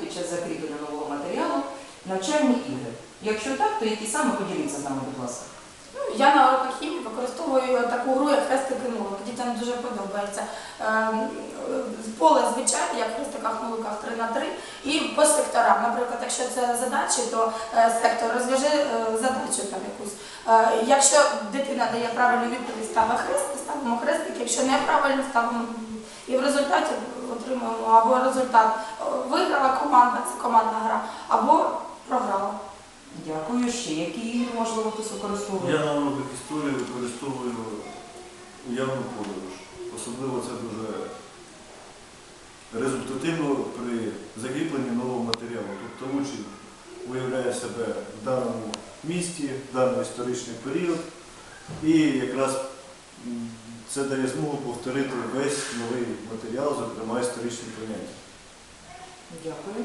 під час закріплення нового матеріалу навчальні ігри? Якщо так, то які саме поділіться з нами, будь ласка. Ну, Я на уроках хімії використовую таку гру, як хрестики нулик. Дітям дуже подобається. Ем, Поле звичайне, як в хрестиках нуликах 3 на 3 і по секторам. Наприклад, якщо це задачі, то е, сектор розв'яжи е, задачу там якусь. Е, Якщо дитина дає правильну відповідь, ставить хрест, ставимо хрестик, якщо неправильно, ставимо. І в результаті отримуємо або результат е, виграла команда, це командна гра, або програла. Дякую. Ще які ігри, можливо, хтось використовує? Я на уроках історії використовую уявну подорож. Особливо це дуже результативно при закріпленні нового матеріалу. Тобто учень уявляє себе в даному місті, в даний історичний період, і якраз це дає змогу повторити весь новий матеріал, зокрема історичні поняття. Дякую.